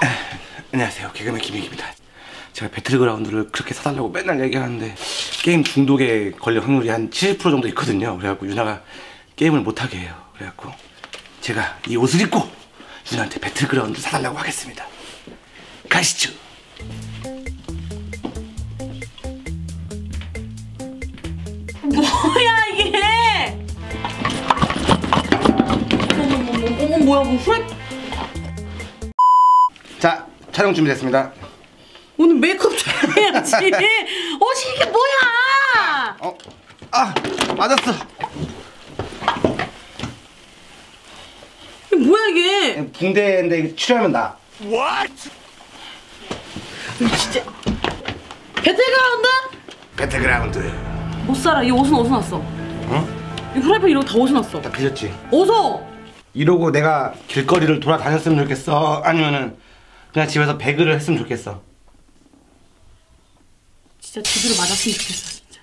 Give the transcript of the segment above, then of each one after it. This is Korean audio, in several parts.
안녕하세요. 개그맨 김익입니다. 제가 배틀그라운드를 그렇게 사달라고 맨날 얘기하는데 게임 중독에 걸릴 확률이 한 70% 정도 있거든요. 그래갖고 유나가 게임을 못하게 해요. 그래갖고 제가 이 옷을 입고 유나한테 배틀그라운드 사달라고 하겠습니다. 가시죠. 뭐야 이게? 어머 뭐야 뭐 후라이 자 촬영 준비됐습니다 오늘 메이크업 좀 해야지. 옷이 이게 뭐야? 어? 아 맞았어 이게 뭐야 이게? 붕대인데 이거 치료하면 나 진짜 배틀그라운드? 배틀그라운드 못 살아. 이 옷은 어디서 났어? 어? 이 프라이팬 이런 거다 어디서 났어? 다 빌렸지 어서. 이러고 내가 길거리를 돌아다녔으면 좋겠어 아니면은 그냥 집에서 배그를 했으면 좋겠어 진짜 제대로 맞았으면 좋겠어 진짜.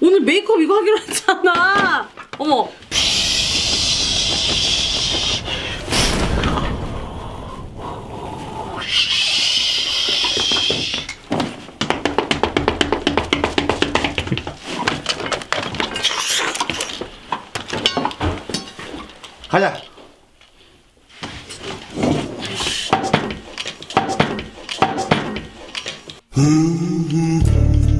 오늘 메이크업 이거 하기로 했잖아. 어머. 가자 Mm-hmm.